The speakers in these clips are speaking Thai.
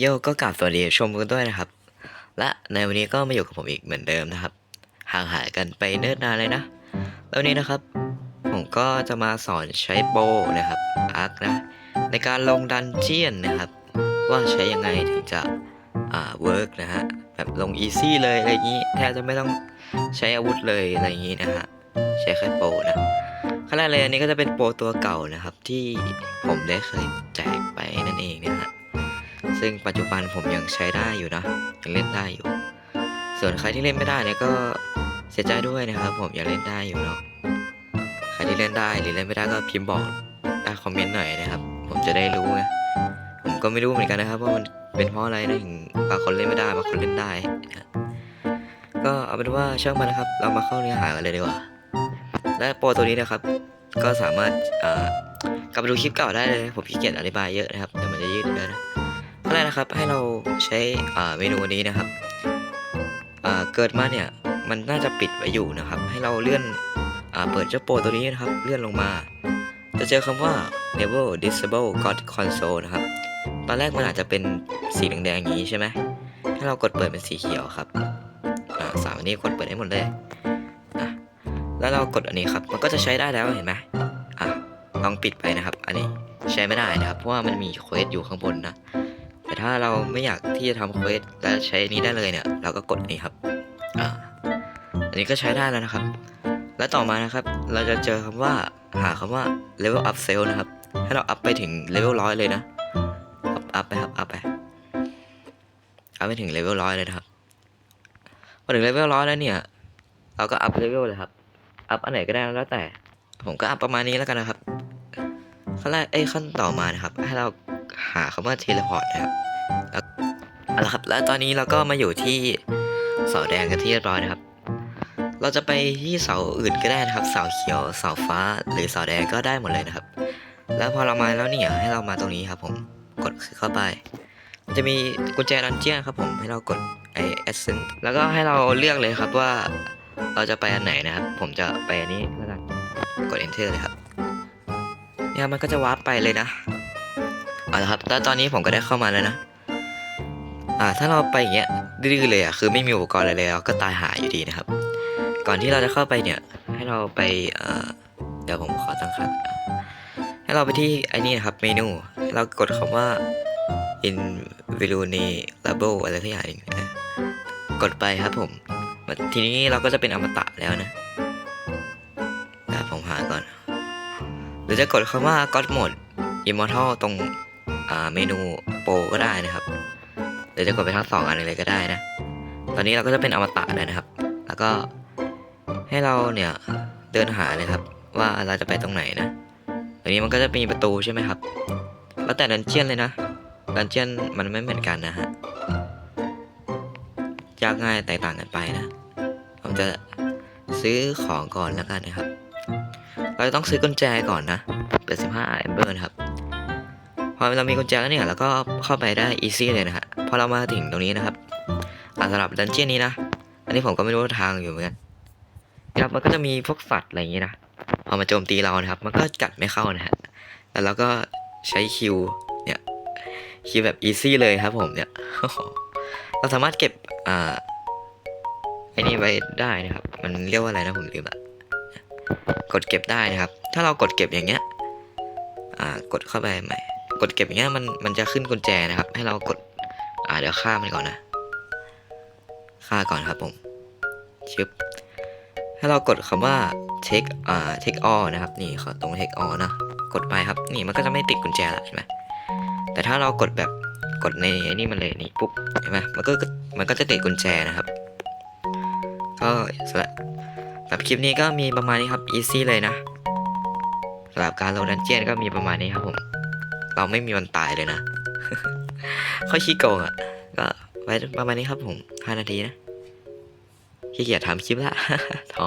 โยก็กราบสวัสดีชมกันด้วยนะครับ และในวันนี้ก็มาอยู่กับผมอีกเหมือนเดิมนะครับ ห่างหายกันไปเนิ่นนานเลยนะ แล้ววันนี้นะครับ ผมก็จะมาสอนใช้โปนะครับอาร์คนะ ในการลงดันเจียนนะครับ ว่าใช้ยังไงถึงจะอ่าเวิร์กนะฮะแบบลงอีซี่เลยอะไรอย่างนี้แทบจะไม่ต้องใช้อาวุธเลยอะไรอย่างนี้นะฮะใช้แค่โปนะขั้นแรกเลยอันนี้ก็จะเป็นโปรตัวเก่านะครับ ที่ผมได้เคยแจกไปนั่นเองนะฮะ ซึ่งปัจจุบันผมยังใช้ได้อยู่นะ ยังเล่นได้อยู่ ส่วนใครที่เล่นไม่ได้เนี่ยก็เสียใจด้วยนะครับ ผมยังเล่นได้อยู่เนาะ ใครที่เล่นได้หรือเล่นไม่ได้ก็พิมพ์บอกใต้คอมเมนต์หน่อยนะครับ ผมจะได้รู้ไงผมก็ไม่รู้เหมือนกันนะครับว่ามันเป็นเพราะอะไรนะถึงบางคนเล่นไม่ได้บางคนเล่นได้ ก็เอาเป็นว่าช่างมันนะครับ เรามาเข้าเนื้อหากันเลยดีกว่า และโปรตัวนี้นะครับ ก็สามารถอ่ากลับไปดูคลิปเก่าได้เลย ผมขี้เกียจอธิบายเยอะนะครับเดี๋ยวมันจะยืดเยอะนะ ขั้นะครับ ให้เราใช้เมนูนี้นะครับเกิดมาเนี่ยมันน่าจะปิดไว้อยู่นะครับ ให้เราเลื่อนอเปิดเจ้าโปรตัวนี้นะครับ เลื่อนลงมา จะเจอคำว่า Never Disable God Console นะครับ ตอนแรกมันอาจจะเป็นสีแดงๆอย่างนี้ใช่ไหมให้เรากดเปิดเป็นสีเขียวครับสามอันนี้กดเปิดให้หมดเลยแล้วเรากดอันนี้ครับ มันก็จะใช้ได้แล้วเห็นไหมอะลองปิดไปนะครับ อันนี้ใช้ไม่ได้นะครับ เพราะว่ามันมีเควสอยู่ข้างบนนะ ถ้าเราไม่อยากที่จะทำเควสและใช้นี้ได้เลยเนี่ย เราก็กดอันนี้ครับ อ่า อันนี้ก็ใช้ได้แล้วนะครับ และต่อมานะครับ เราจะเจอคำว่าหาคำว่า level up sale นะครับ ให้เราอัพไปถึงเลเวลร้อยเลยนะอัพอัพไปครับอัพไปอัพไปถึงเลเวลร้อยเลยนะครับพอถึงเลเวลร้อยแล้วเนี่ย เราก็อัพเลเวลเลยครับ อัพอันไหนก็ได้แล้วแต่ ผมก็อัพประมาณนี้แล้วกันนะครับขั้นแรกไอ้ยขั้นต่อมานะครับ ให้เรา หาคำว่าเทเลพอร์ตนะครับแล้วเอาละครับ แล้วตอนนี้เราก็มาอยู่ที่เสาแดงกันที่เรียบร้อยนะครับ เราจะไปที่เสาอื่นก็ได้นะครับ เสาเขียวเสาฟ้าหรือเสาแดงก็ได้หมดเลยนะครับ แล้วพอเรามาแล้วเนี่ยให้เรามาตรงนี้ครับผมกดเข้าไป มันจะมีกุญแจดันเจียนครับผมให้เรากดไอเอเซนแล้วก็ให้เราเลือกเลยครับว่าเราจะไปอันไหนนะครับ ผมจะไปอันนี้แล้วกันกด enter เลยครับเนี่ยมันก็จะวาร์ปไปเลยนะ เอาละครับแล้วตอนนี้ผมก็ได้เข้ามาแล้วนะ อ่า ถ้าเราไปอย่างเงี้ยดื้อเลยอะ คือไม่มีอุปกรณ์อะไรเลยเราก็ตายหายอยู่ดีนะครับ ก่อนที่เราจะเข้าไปเนี่ย ให้เราไปเอ่อเดี๋ยวผมขอตั้งค่าให้เราไปที่ไอ้นี่นะครับ เมนูให้เรากดคำว่า invaluable อะไรทุกอย่างหนึ่งนะกดไปครับผม ทีนี้เราก็จะเป็นอมตะแล้วนะเดี๋ยวผมหาก่อน หรือจะกดคำว่า God Mode Immortal ตรง เมนูโปรก็ได้นะครับหรือจะกดไปทั้งสองอันเลยก็ได้นะ ตอนนี้เราก็จะเป็นอมตะแล้วนะครับ แล้วก็ให้เราเนี่ยเดินหาเลยครับ ว่าเราจะไปตรงไหนนะตรงนี้มันก็จะมีประตูใช่ไหมครับ แล้วแต่ดันเจียนเลยนะดันเจียนมันไม่เหมือนกันนะฮะยากง่ายแตกต่างกันไปนะผมจะซื้อของก่อนแล้วกันนะครับ เราจะต้องซื้อกุญแจก่อนนะเป็น15 Amber นะครับ พอเรามีกุญแจแล้วเนี่ยเราก็เข้าไปได้ easy เลยนะฮะพอเรามาถึงตรงนี้นะครับอ่าสำหรับดันเจี้ยนนี้นะ อันนี้ผมก็ไม่รู้ทางอยู่เหมือนกันนะครับมันก็จะมีพวกสัตว์อะไรอย่างนี้นะพอมาโจมตีเรานะครับ มันก็กัดไม่เข้านะฮะแล้วเราก็ใช้คิวเนี่ยคิวแบบ easy เลยครับผมเนี่ยเราสามารถเก็บอ่าไอ้นี่ไว้ได้นะครับ มันเรียกว่าอะไรนะผมลืมละกดเก็บได้นะครับ ถ้าเรากดเก็บอย่างเงี้ย อ่ากดเข้าไปใหม่ กดเก็บอย่างเงี้ยมันมันจะขึ้นกุญแจนะครับ ให้เรากด อ่าเดี๋ยวฆ่ามันก่อนนะฆ่าก่อนครับผมชึบให้เรากดคำว่า take อ่า take all นะครับ นี่ขอตรง take all นะกดไปครับ นี่มันก็จะไม่ติดกุญแจละใช่ไหมแต่ถ้าเรากดแบบกดในไอ้นี่มันเลยนี่ปุ๊บเห็นไหมมันก็มันก็จะติดกุญแจนะครับ ก็สำหรับสำหรับคลิปนี้ก็มีประมาณนี้ครับ easy เลยนะสำหรับการลงดันเจียนก็มีประมาณนี้ครับผม เราไม่มีวันตายเลยนะค่อยขี้โกงอะ ก็ไว้ประมาณนี้ครับผม5นาทีนะขี้เกียจทำคลิปละท้อ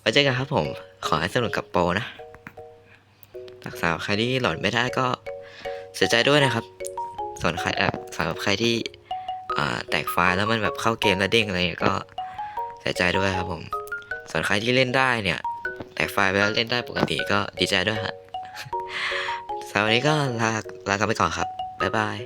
ไว้เจอกันครับผม ขอให้สนุกกับโปนะรักษาใครที่หลอนไม่ได้ก็เสียใจด้วยนะครับ ส่วนใครสำหรับใครที่แตกไฟล์แล้วมันแบบเข้าเกมแล้วเด้งอะไรเงี้ยก็เสียใจด้วยครับผม ส่วนใครที่เล่นได้เนี่ย แตกไฟล์ไปแล้วเล่นได้ปกติก็ดีใจด้วยฮะ สำหรับวันนี้ก็ลาลากันไปก่อนครับ บ๊ายบาย